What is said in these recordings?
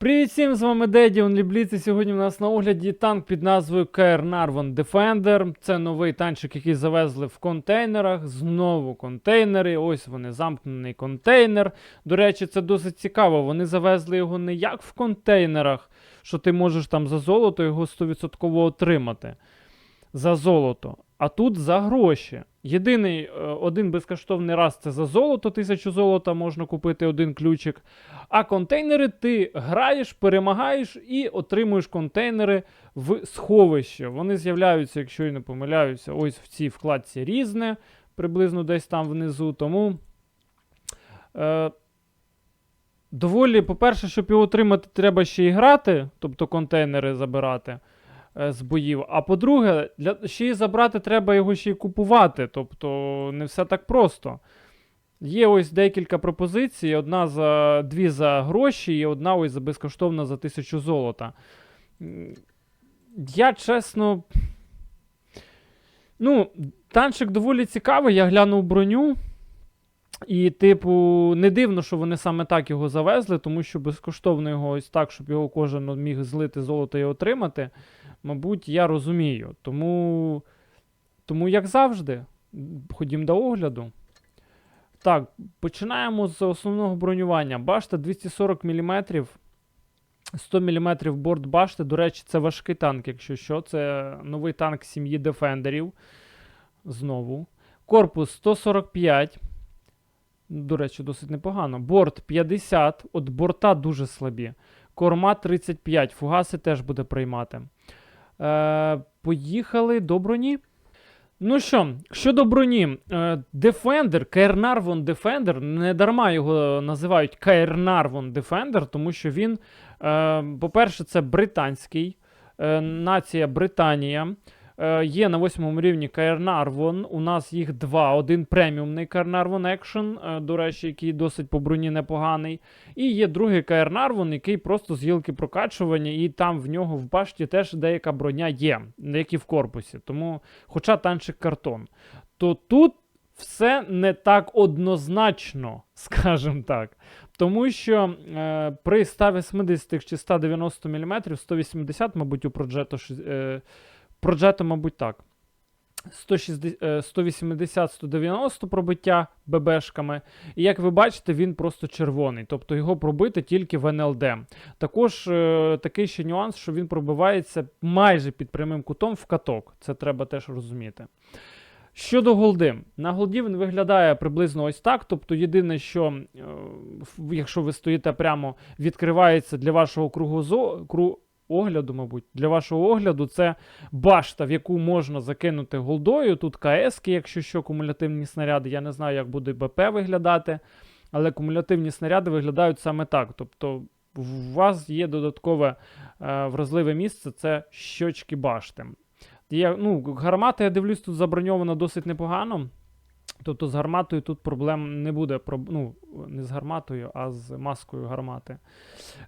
Привіт всім, з вами Деді Онлібліц, і сьогодні у нас на огляді танк під назвою KR Narvon Defender. Це новий танчик, який завезли в контейнерах. Знову контейнери. Ось вони, замкнений контейнер. До речі, це досить цікаво. Вони завезли його не як в контейнерах, що ти можеш там за золото його 100% отримати. За золото. А тут за гроші. Єдиний е, один безкоштовний раз це за золото, тисячу золота можна купити один ключик. А контейнери ти граєш, перемагаєш і отримуєш контейнери в сховище. Вони з'являються, якщо я не помиляюся, ось в цій вкладці різне, приблизно десь там внизу. Тому е, доволі, по-перше, щоб його отримати, треба ще і грати, тобто контейнери забирати з боїв. А по-друге, для, ще й забрати треба його ще й купувати. Тобто не все так просто. Є ось декілька пропозицій. Одна за дві за гроші, і одна ось за безкоштовно за тисячу золота. Я чесно. Ну, танчик доволі цікавий, я глянув броню. І, типу, не дивно, що вони саме так його завезли, тому що безкоштовно його ось так, щоб його кожен міг злити золото і отримати. Мабуть, я розумію. Тому, тому як завжди, ходім до огляду. Так, починаємо з основного бронювання. Башта 240 мм. 100 мм борт башти. До речі, це важкий танк, якщо що. Це новий танк сім'ї Дефендерів. Знову. Корпус 145. До речі, досить непогано. Борт 50. От борта дуже слабі. Корма 35. Фугаси теж буде приймати. Е, поїхали до броні. Ну що, щодо броні, е, Defender, Cairnarvon Defender, не дарма його називають Cairnarvon Defender, тому що він, е, по-перше, це британський, е, нація Британія. Е, є на восьмому рівні Cairnarvon, у нас їх два. Один преміумний Cairnarvon Action, е, до речі, який досить по броні непоганий. І є другий Cairnarvon, який просто з гілки прокачування, і там в нього в башті теж деяка броня є, як і в корпусі. Тому хоча танчик картон, то тут все не так однозначно, скажімо так. Тому що е, при 180 чи 190 мм, 180, мабуть, у Progetto, ши- е, мабуть, так. 180-190 пробиття ББшками. І як ви бачите, він просто червоний. Тобто його пробити тільки в НЛД. Також е, такий ще нюанс, що він пробивається майже під прямим кутом в каток. Це треба теж розуміти. Щодо голди, на голді він виглядає приблизно ось так. Тобто, єдине, що е, якщо ви стоїте прямо, відкривається для вашого кругозо, кру, огляду, мабуть, для вашого огляду, це башта, в яку можна закинути голдою. Тут КС, якщо що, кумулятивні снаряди. Я не знаю, як буде БП виглядати, але кумулятивні снаряди виглядають саме так. Тобто, у вас є додаткове е, вразливе місце це щочки башти. Є, ну, гармата, я дивлюсь, тут заброньована досить непогано. Тобто з гарматою тут проблем не буде. Ну, не з гарматою, а з маскою гармати.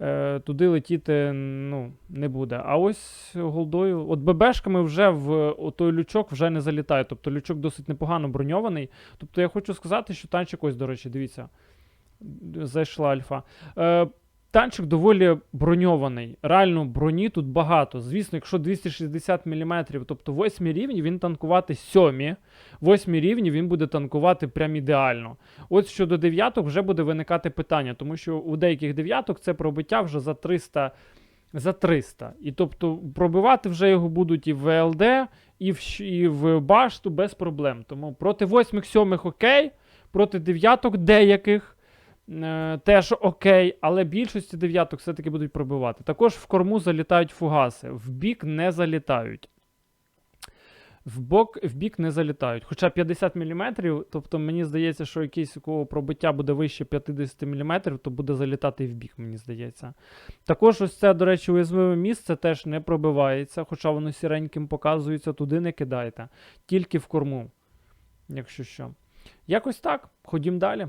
Е, туди летіти ну, не буде. А ось голдою. От ББшками вже в той лючок вже не залітає. Тобто лючок досить непогано броньований. Тобто я хочу сказати, що танчик, ось, до речі, дивіться. Зайшла альфа. Е, танчик доволі броньований. Реально броні тут багато. Звісно, якщо 260 мм, тобто 8 рівні, він танкувати 7. 8 рівні він буде танкувати прям ідеально. От щодо дев'яток вже буде виникати питання, тому що у деяких дев'яток це пробиття вже за 300. За 300. І тобто пробивати вже його будуть і в ВЛД, і в, і в башту без проблем. Тому проти 8-7 окей, проти дев'яток деяких теж окей, але більшості дев'яток все-таки будуть пробивати. Також в корму залітають фугаси, в бік не залітають. В, бок, в бік не залітають. Хоча 50 мм, тобто мені здається, що якийсь у кого пробиття буде вище 50 мм, то буде залітати і в бік, мені здається. Також ось це, до речі, уязвиме місце теж не пробивається, хоча воно сіреньким показується, туди не кидайте. Тільки в корму, якщо що. Якось так, ходім далі.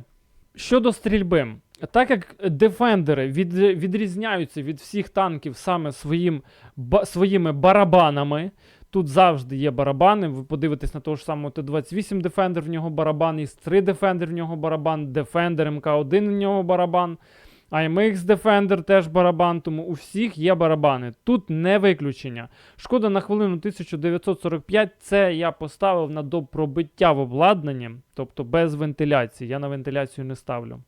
Щодо стрільби, так як дефендери від, відрізняються від всіх танків саме своїм, ба, своїми барабанами, тут завжди є барабани. Ви подивитесь на того ж самого Т-28 Defender, в нього барабан, із 3 Defender в нього барабан, Defender МК1 в нього барабан. IMX Defender теж барабан, тому у всіх є барабани. Тут не виключення. Шкода на хвилину 1945. Це я поставив на допробиття в обладнанні, тобто без вентиляції. Я на вентиляцію не ставлю.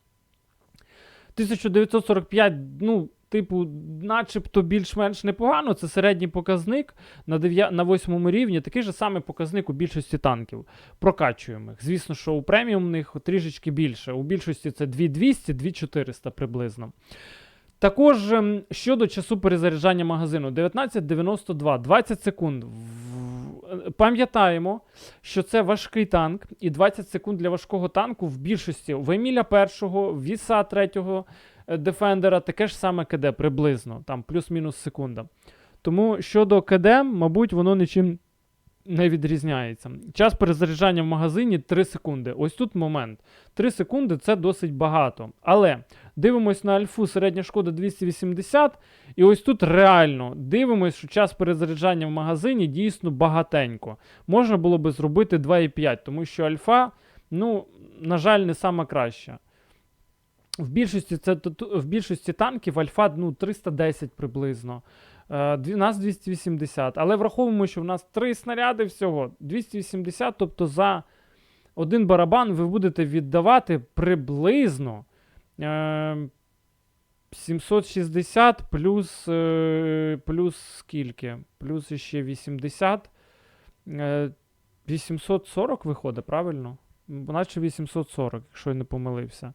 1945, ну, типу, начебто більш-менш непогано. Це середній показник на, 9, на 8 рівні. Такий же самий показник у більшості танків. Прокачуємо їх. Звісно, що у преміумних трішечки більше. У більшості це 2200, 2400 приблизно. Також ем, щодо часу перезаряджання магазину 1992, 20 секунд. Е, Пам'ятаємо, що це важкий танк, і 20 секунд для важкого танку в більшості в Еміля першого, Віса третього Дефендера таке ж саме КД приблизно, там плюс-мінус секунда. Тому щодо КД, мабуть, воно нічим не відрізняється. Час перезаряджання в магазині 3 секунди. Ось тут момент. 3 секунди це досить багато. Але дивимось на альфу, середня шкода 280. І ось тут реально дивимось, що час перезаряджання в магазині дійсно багатенько. Можна було би зробити 2,5, тому що альфа, ну, на жаль, не сама краща. В більшості, це, в більшості танків альфа ну, 310 приблизно. Е, дві- нас 280. Але враховуємо, що в нас 3 снаряди всього. 280, тобто за один барабан ви будете віддавати приблизно е, 760 плюс, е, плюс скільки? Плюс ще 80. Е, 840 виходить, правильно? Наче 840, якщо я не помилився.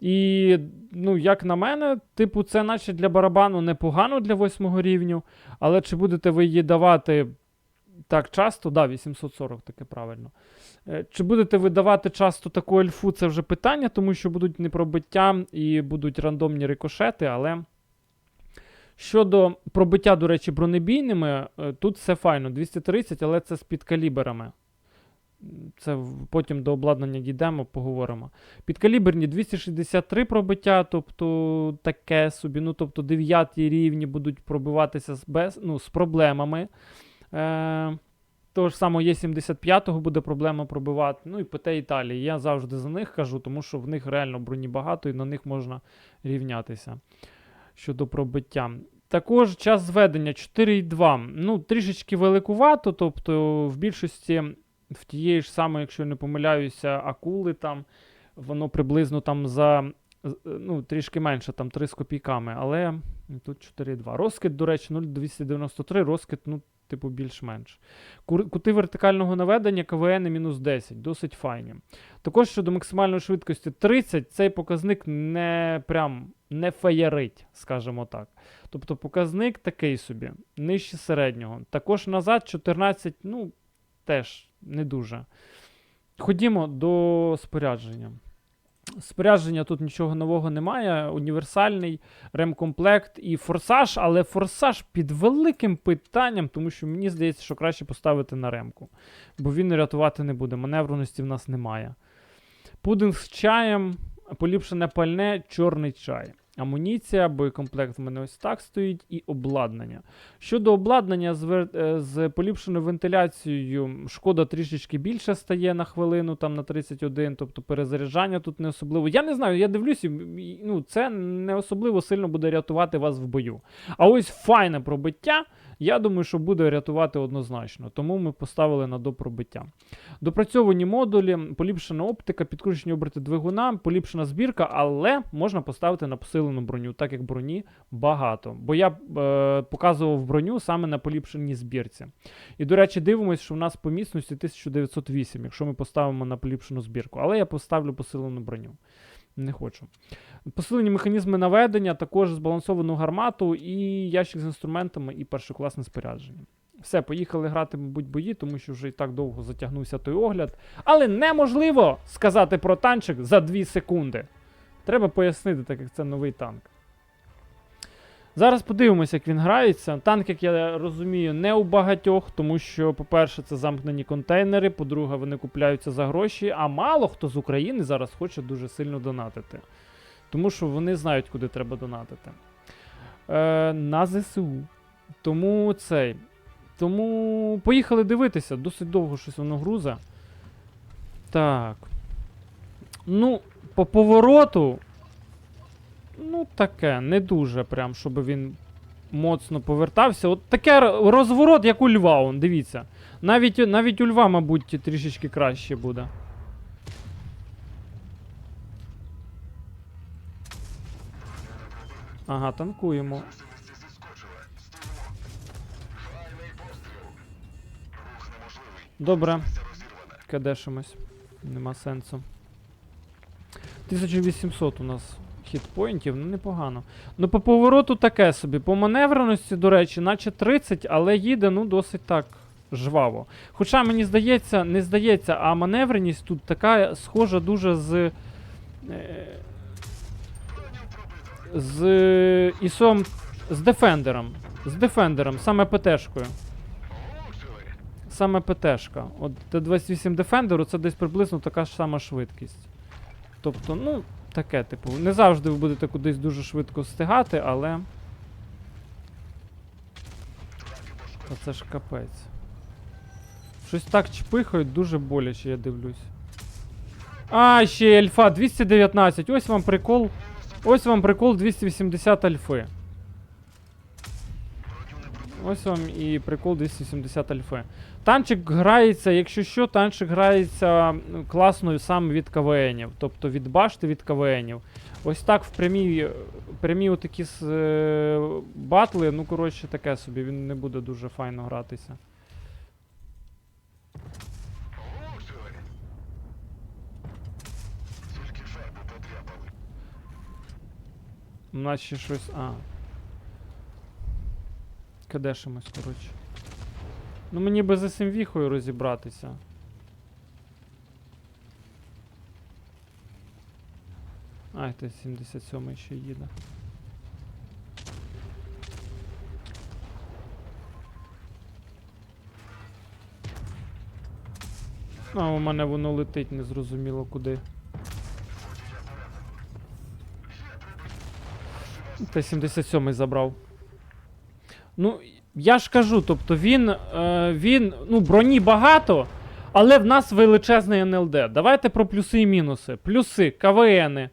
І, ну, як на мене, типу, це наче для барабану непогано для восьмого рівню, але чи будете ви її давати так часто? Да, 840 таке правильно. Е, Чи будете ви давати часто таку ельфу, це вже питання, тому що будуть непробиття і будуть рандомні рикошети, але. Щодо пробиття, до речі, бронебійними, е, тут все файно. 230, але це з підкаліберами. Це потім до обладнання дійдемо, поговоримо. Підкаліберні 263 пробиття, тобто таке собі. Ну, тобто 9 рівні будуть пробиватися з, без, ну, з проблемами. Е, того ж самого є 75-го буде проблема пробивати. Ну і ПТ Італії. Я завжди за них кажу, тому що в них реально броні багато і на них можна рівнятися щодо пробиття. Також час зведення 4,2. Ну, трішечки великувато, тобто в більшості в тієї ж самої, якщо не помиляюся, акули там, воно приблизно там за ну, трішки менше, там 3 з копійками, але тут 4,2. Розкид, до речі, 0,293, розкид, ну, типу, більш-менш. Кути вертикального наведення КВН мінус 10, досить файні. Також щодо максимальної швидкості 30, цей показник не прям не феєрить, скажімо так. Тобто показник такий собі, нижче середнього. Також назад 14, ну, теж не дуже. Ходімо до спорядження. Спорядження тут нічого нового немає. Універсальний ремкомплект і форсаж, але форсаж під великим питанням, тому що мені здається, що краще поставити на ремку. Бо він рятувати не буде. Маневреності в нас немає. Пудинг з чаєм, поліпшене пальне, чорний чай. Амуніція, боєкомплект в мене ось так стоїть, і обладнання. Щодо обладнання з, е, з поліпшеною вентиляцією, шкода трішечки більше стає на хвилину, там на 31, тобто перезаряджання тут не особливо. Я не знаю, я і, ну, це не особливо сильно буде рятувати вас в бою. А ось файне пробиття, я думаю, що буде рятувати однозначно. Тому ми поставили на допробиття. Допрацьовані модулі, поліпшена оптика, підкручені оберти двигуна, поліпшена збірка, але можна поставити на посилену броню, так як броні багато. Бо я е, показував броню саме на поліпшеній збірці. І, до речі, дивимося, що в нас по міцності 1908, якщо ми поставимо на поліпшену збірку. Але я поставлю посилену броню. Не хочу. Посилені механізми наведення, також збалансовану гармату, і ящик з інструментами, і першокласне спорядження. Все, поїхали грати, мабуть, бої, тому що вже і так довго затягнувся той огляд. Але неможливо сказати про танчик за 2 секунди. Треба пояснити, так як це новий танк. Зараз подивимося, як він грається. Танк, як я розумію, не у багатьох, тому що, по-перше, це замкнені контейнери, по-друге, вони купляються за гроші, а мало хто з України зараз хоче дуже сильно донатити. Тому що вони знають, куди треба донатити. Е, на ЗСУ. Тому цей. Тому поїхали дивитися. Досить довго щось воно грузе. Так. Ну, по повороту. Ну, таке, не дуже прям, щоб він моцно повертався. От таке розворот, як у Льва, он, дивіться. Навіть, навіть у Льва, мабуть, трішечки краще буде. Ага, танкуємо. Добре. Кадешимось. Нема сенсу. 1800 у нас хітпоінтів, ну непогано. Ну, по повороту таке собі. По маневреності, до речі, наче 30, але їде ну досить так жваво. Хоча мені здається, не здається, а маневреність тут така схожа дуже з. е, З ісом. З Дефендером. З Дефендером, саме ПТшкою. Саме ПТшка. От Т-28 Defender це десь приблизно така ж сама швидкість. Тобто, ну, таке, типу, не завжди ви будете кудись дуже швидко встигати, але. Оце ж капець. Щось так чпихають, дуже боляче, я дивлюсь. А, ще альфа 219. Ось вам прикол. Ось вам прикол 280 альфи. Ось вам і прикол 270 альфи. Танчик грається, якщо що, танчик грається м, класно саме від КВНів, тобто від башти від КВНів. Ось так в прямій, прямі отакі е, батли, ну коротше таке собі, він не буде дуже файно гратися. У нас ще щось. А. Кадешимось, коротше. Ну мені би за Симвіхою розібратися. Ай, ти 77 ще їде. А у мене воно летить незрозуміло куди. Т-77 забрав. Ну, я ж кажу, тобто він, е, він, ну, броні багато, але в нас величезний НЛД. Давайте про плюси і мінуси. Плюси, КВНи,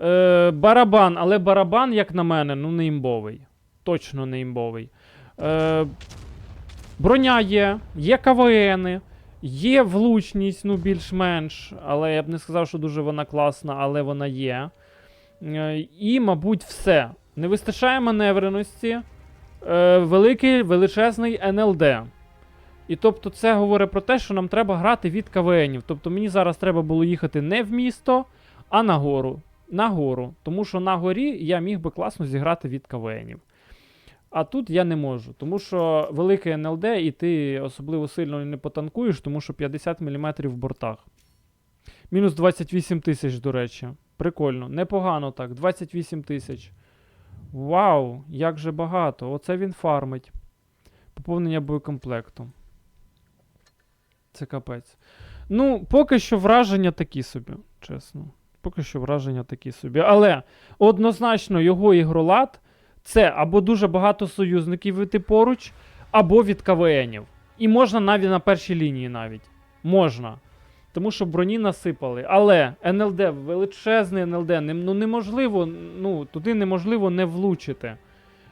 е, барабан, але барабан, як на мене, ну не імбовий. Точно не імбовий. Е, броня є, є КВНи, є влучність, ну більш-менш, але я б не сказав, що дуже вона класна, але вона є. Е, і, мабуть, все. Не вистачає маневреності е, великий величезний НЛД. І тобто це говорить про те, що нам треба грати від КВНів. Тобто мені зараз треба було їхати не в місто, а на гору. На гору. Тому що на горі я міг би класно зіграти від КВНів. А тут я не можу, тому що великий НЛД і ти особливо сильно не потанкуєш, тому що 50 мм в бортах. Мінус 28 тисяч, до речі. Прикольно. Непогано так. 28 тисяч. Вау, як же багато. Оце він фармить. Поповнення боєкомплекту. Це капець. Ну, поки що враження такі собі, чесно. Поки що враження такі собі. Але однозначно його ігролад це або дуже багато союзників іти поруч, або від КВНів. І можна навіть на першій лінії навіть. Можна. Тому що броні насипали. Але НЛД, величезний НЛД, ну неможливо, ну, туди неможливо не влучити.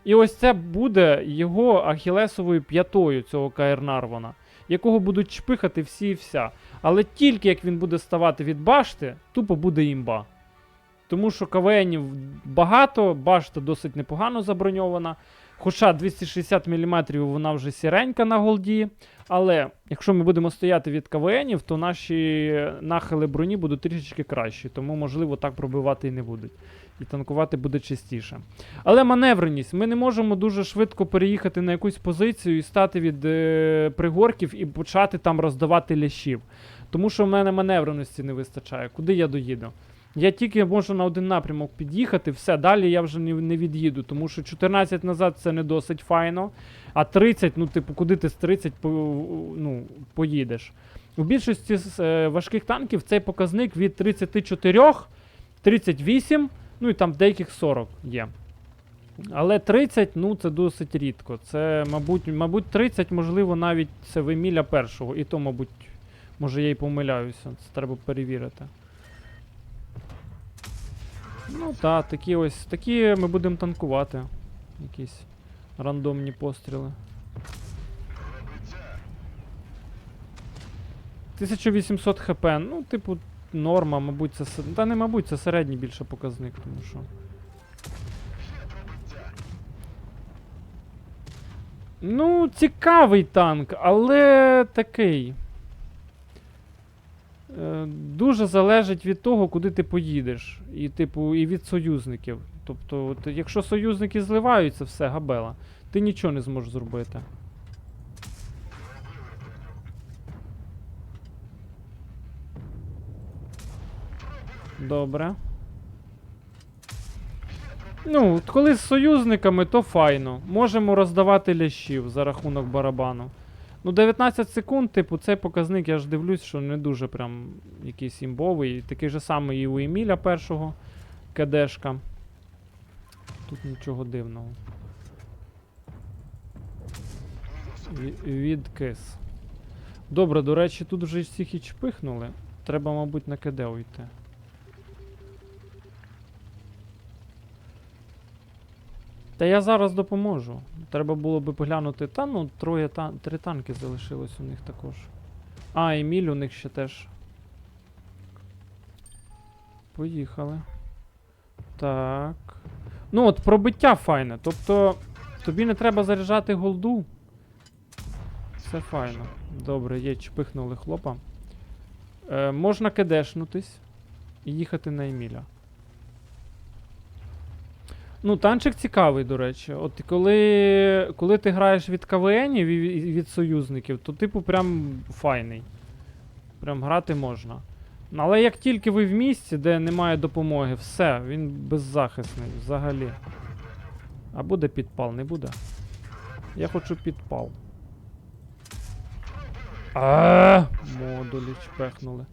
І ось це буде його ахілесовою п'ятою цього КР Нарвана, якого будуть чпихати всі і вся. Але тільки як він буде ставати від башти, тупо буде імба. Тому що КВНів багато, башта досить непогано заброньована. Хоча 260 мм вона вже сіренька на голді. Але якщо ми будемо стояти від КВНів, то наші нахили броні будуть трішечки кращі, тому, можливо, так пробивати і не будуть. І танкувати буде частіше. Але маневреність. Ми не можемо дуже швидко переїхати на якусь позицію і стати від е, пригорків і почати там роздавати лящів. Тому що в мене маневреності не вистачає. Куди я доїду? Я тільки можу на один напрямок під'їхати, все, далі я вже не, не від'їду, тому що 14 назад це не досить файно. А 30, ну, типу, куди ти з 30 по, ну, поїдеш? У більшості е, важких танків цей показник від 34, 38, ну і там деяких 40 є. Але 30, ну це досить рідко. Це, мабуть, мабуть, 30, можливо, навіть це в Еміля першого. І то, мабуть, може я й помиляюся. Це треба перевірити. Ну так, такі ось. Такі ми будемо танкувати. Якісь рандомні постріли. 1800 хп, ну, типу, норма, мабуть, це. Та не мабуть, це середній більше показник, тому що. Ну, цікавий танк, але такий. Е, Дуже залежить від того, куди ти поїдеш. І, типу, і від союзників. Тобто, от, якщо союзники зливаються, все, габела. Ти нічого не зможеш зробити. Добре. Ну, коли з союзниками, то файно. Можемо роздавати лящів за рахунок барабану. Ну, 19 секунд, типу, цей показник, я ж дивлюсь, що не дуже прям якийсь імбовий. Такий же самий і у Еміля першого КДшка. Тут нічого дивного. Відкис. Добре, до речі, тут вже всіх і чпихнули. Треба, мабуть, на КД уйти. Та я зараз допоможу. Треба було би поглянути. Та ну, троє та... три танки залишилось у них також. А, Еміль у них ще теж. Поїхали. Так. Ну от пробиття файне. Тобто тобі не треба заряджати голду. Все файно. Добре, є, чпихнули хлопа. Е, можна кедешнутись і їхати на Еміля. Ну, танчик цікавий, до речі. От коли, коли ти граєш від КВНів і від, союзників, то типу прям файний. Прям грати можна. Але як тільки ви в місці, де немає допомоги, все, він беззахисний взагалі. А буде підпал, не буде. Я хочу підпал. А, модулі чпехнули.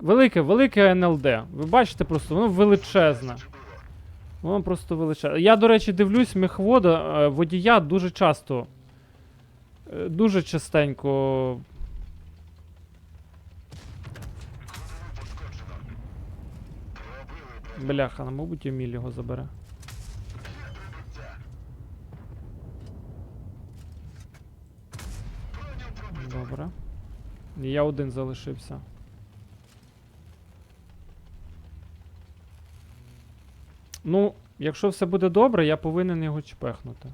Велике, велике НЛД. Ви бачите просто, воно величезне. Воно просто величезне. Я, до речі, дивлюсь, мехвода, е, водія дуже часто. е, Дуже частенько. Бляха, ну, мабуть, Еміль його забере. Добре. Я один залишився. Ну, якщо все буде добре, я повинен його чпехнути.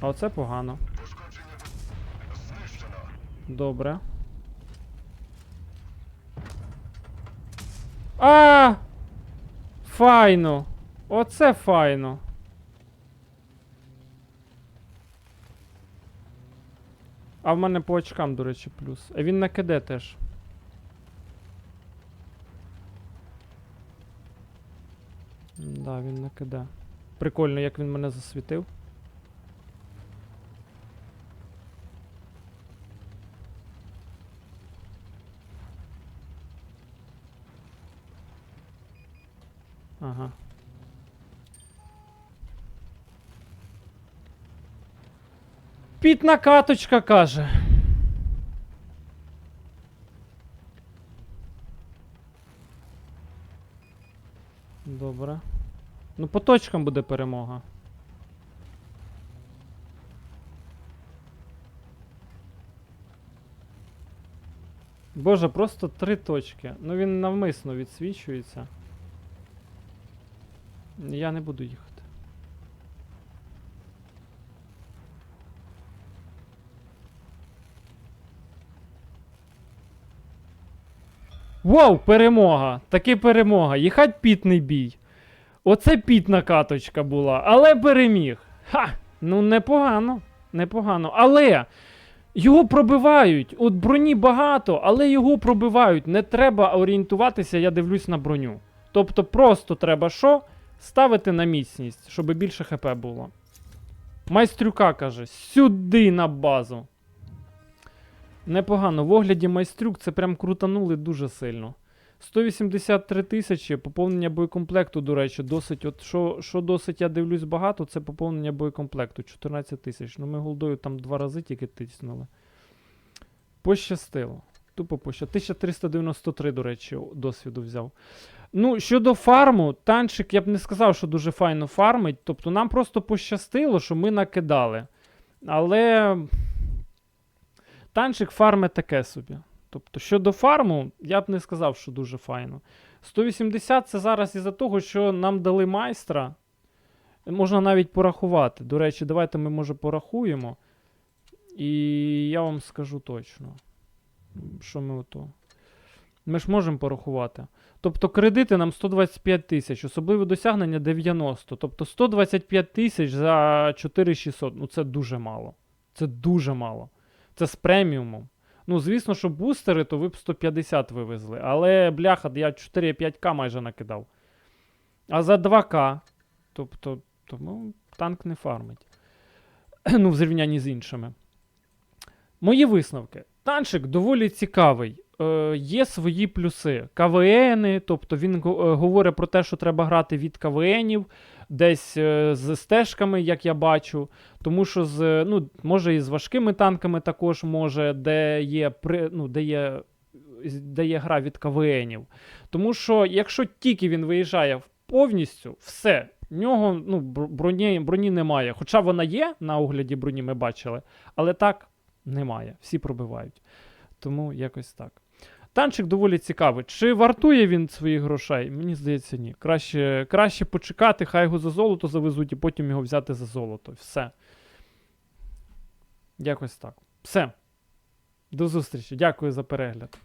А оце погано. Добре. А! Файно! Оце файно. А в мене по очкам, до речі, плюс. А він на КД теж. Да, він на КД. Прикольно, як він мене засвітив. Ага. Пітна каточка каже. Добре. Ну, по точкам буде перемога. Боже, просто три точки. Ну він навмисно відсвічується. Я не буду їхати. Вау, перемога! Таки перемога. Їхать пітний бій. Оце пітна каточка була, але переміг. Ха! Ну непогано. Непогано. Але його пробивають. От броні багато, але його пробивають. Не треба орієнтуватися, я дивлюсь на броню. Тобто просто треба що? Ставити на міцність, щоб більше ХП було. Майстрюка каже: сюди на базу. Непогано. В огляді майстрюк це прям крутанули дуже сильно. 183 тисячі, поповнення боєкомплекту, до речі, досить. От що, що досить, я дивлюсь багато, це поповнення боєкомплекту. 14 тисяч. Ну, ми голдою там два рази тільки тиснули. Пощастило. Тупо пощастило. 1393, до речі, досвіду взяв. Ну, щодо фарму, танчик, я б не сказав, що дуже файно фармить. Тобто нам просто пощастило, що ми накидали. Але танчик фарми таке собі. Тобто, щодо фарму, я б не сказав, що дуже файно. 180 це зараз із-за того, що нам дали майстра. Можна навіть порахувати. До речі, давайте ми, може, порахуємо. І я вам скажу точно. Що ми ото. Ми ж можемо порахувати. Тобто кредити нам 125 тисяч, особливе досягнення 90. Тобто 125 тисяч за 4600. Ну це дуже мало. Це дуже мало. Це з преміумом. Ну, звісно, що бустери, то ви б 150 вивезли. Але, бляха, я 4-5к майже накидав. А за 2к. Тобто, тому танк не фармить. ну, в зрівнянні з іншими. Мої висновки. Танчик доволі цікавий. Е, є свої плюси. КВНи, тобто він е, говорить про те, що треба грати від КВНів, десь е, з стежками, як я бачу. Тому що з, ну, може і з важкими танками також може, де є, при, ну, де є, де є гра від КВНів. Тому що якщо тільки він виїжджає повністю, все. В нього ну, броні, броні немає. Хоча вона є на огляді броні, ми бачили, але так немає. Всі пробивають. Тому якось так. Танчик доволі цікавий. Чи вартує він своїх грошей? Мені здається, ні. Краще, краще почекати, хай його за золото завезуть, і потім його взяти за золото. Все. Якось так. Все. До зустрічі. Дякую за перегляд.